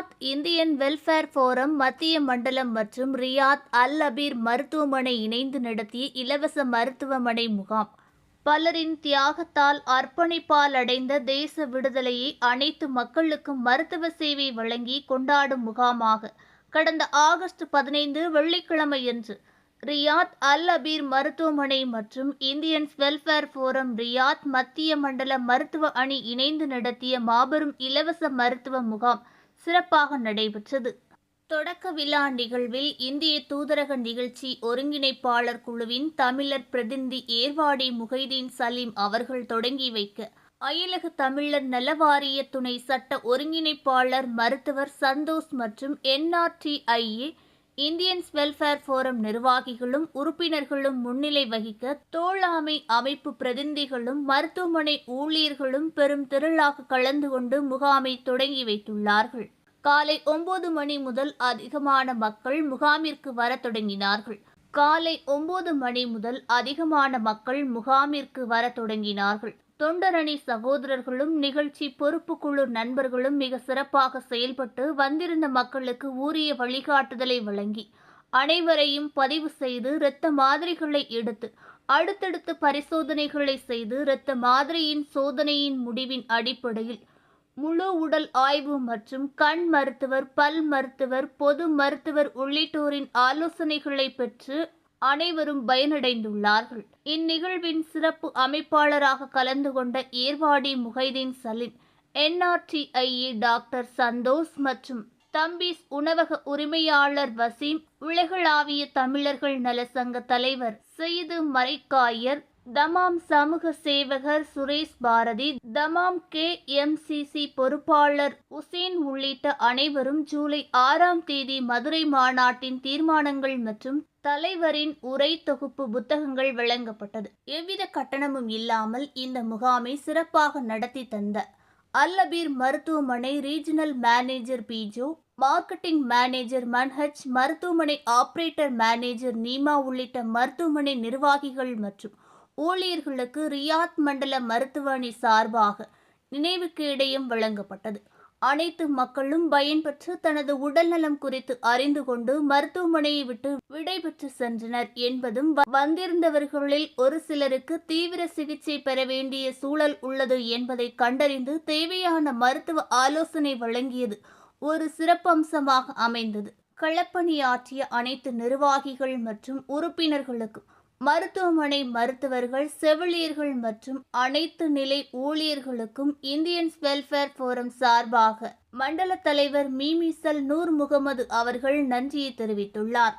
Riyadh Indian welfare forum மத்திய மண்டலம் மற்றும் ரியாத் அல் அபீர் மருத்துவமனை இணைந்து நடத்திய இலவச மருத்துவமனை முகாம். பலரின் தியாகத்தால் அர்ப்பணிப்பால் அடைந்த தேச விடுதலையை அனைத்து மக்களுக்கும் மருத்துவ சேவை வழங்கி கொண்டாடும் முகாமாக கடந்த ஆகஸ்ட் பதினைந்து வெள்ளிக்கிழமையன்று ரியாத் அல் அபீர் மருத்துவமனை மற்றும் இந்தியன்ஸ் வெல்ஃபேர் ஃபோரம் ரியாத் மத்திய மண்டல மருத்துவ அணி இணைந்து நடத்திய மாபெரும் இலவச மருத்துவ முகாம் சிறப்பாக நடைபெற்றது. தொடக்க விழா நிகழ்வில் இந்திய தூதரக நிகழ்ச்சி ஒருங்கிணைப்பாளர் குழுவின் தமிழர் பிரதிநிதி ஏர்வாடி முகைதீன் சலீம் அவர்கள் தொடங்கி வைக்க அயலக தமிழர் நலவாரிய துணை சட்ட ஒருங்கிணைப்பாளர் மருத்துவர் சந்தோஷ் மற்றும் என்ஆர்டிஐஏ இந்தியன்ஸ் வெல்ஃபேர் ஃபோரம் நிர்வாகிகளும் உறுப்பினர்களும் முன்னிலை வகிக்க தோழாமை அமைப்பு பிரதிநிதிகளும் மருத்துவமனை ஊழியர்களும் பெரும் திரளாக கலந்து கொண்டு முகாமை தொடங்கி வைத்துள்ளார்கள். காலை ஒன்பது மணி முதல் அதிகமான மக்கள் முகாமிற்கு வரத் தொடங்கினார்கள். காலை ஒன்பது மணி முதல் அதிகமான மக்கள் முகாமிற்கு வர தொடங்கினார்கள். தொண்டரணி சகோதரர்களும் நிகழ்ச்சி பொறுப்புக்குழு நண்பர்களும் மிக சிறப்பாக செயல்பட்டு வந்திருந்த மக்களுக்கு உரிய வழிகாட்டுதலை வழங்கி அனைவரையும் பதிவு செய்து இரத்த மாதிரிகளை எடுத்து அடுத்தடுத்து பரிசோதனைகளை செய்து இரத்த மாதிரியின் சோதனையின் முடிவின் அடிப்படையில் முழு உடல் ஆய்வு மற்றும் கண் மருத்துவர் பல் மருத்துவர் பொது மருத்துவர் உள்ளிட்டோரின் ஆலோசனைகளை பெற்று அனைவரும் பயனடைந்துள்ளார்கள். இந்நிகழ்வின் சிறப்பு அமைப்பாளராக கலந்து கொண்ட ஏர்வாடி முகைதீன் சலீம் என்ஆர்டிஐஏ டாக்டர் சந்தோஷ் மற்றும் தம்பீஸ் உணவக உரிமையாளர் வசீம் உலகளாவிய தமிழர்கள் நல சங்க தலைவர் செய்து மறைக்காயர் தமாம் சமூக சேவகர் Suresh Bharathi Dammam K MCC பொறுப்பாளர் உசேன் உள்ளிட்ட அனைவரும் ஜூலை ஆறாம் தேதி மதுரை மாநாட்டின் தீர்மானங்கள் மற்றும் தலைவரின் உரை தொகுப்பு புத்தகங்கள் வழங்கப்பட்டது. எவ்வித கட்டணமும் இல்லாமல் இந்த முகாமை சிறப்பாக நடத்தி தந்த அல்லபீர் மருத்துவமனை regional manager Bijo marketing manager Manhaj மருத்துவமனை ஆபரேட்டர் மேனேஜர் நீமா உள்ளிட்ட மருத்துவமனை நிர்வாகிகள் மற்றும் ஊழியர்களுக்கு ரியாத் மண்டல மருத்துவமனை சார்பாக நினைவுக்கு இடையும் வழங்கப்பட்டது. அனைத்து மக்களும் பயன்பெற்று தனது உடல்நலம் குறித்து அறிந்து கொண்டு மருத்துவமனையை விட்டு விடைபெற்று சென்றனர் என்பதும் வந்திருந்தவர்களில் ஒரு சிலருக்கு தீவிர சிகிச்சை பெற வேண்டிய சூழல் உள்ளது என்பதை கண்டறிந்து தேவையான மருத்துவ ஆலோசனை வழங்கியது ஒரு சிறப்பம்சமாக அமைந்தது. களப்பணியாற்றிய அனைத்து நிர்வாகிகள் மற்றும் உறுப்பினர்களுக்கும் மருத்துவமனை மருத்துவர்கள் செவிலியர்கள் மற்றும் அனைத்து நிலை ஊழியர்களுக்கும் இந்தியன்ஸ் வெல்ஃபேர் ஃபோரம் சார்பாக மண்டல தலைவர் மீமிசல் நூர் முகமது அவர்கள் நன்றியை தெரிவித்துள்ளார்.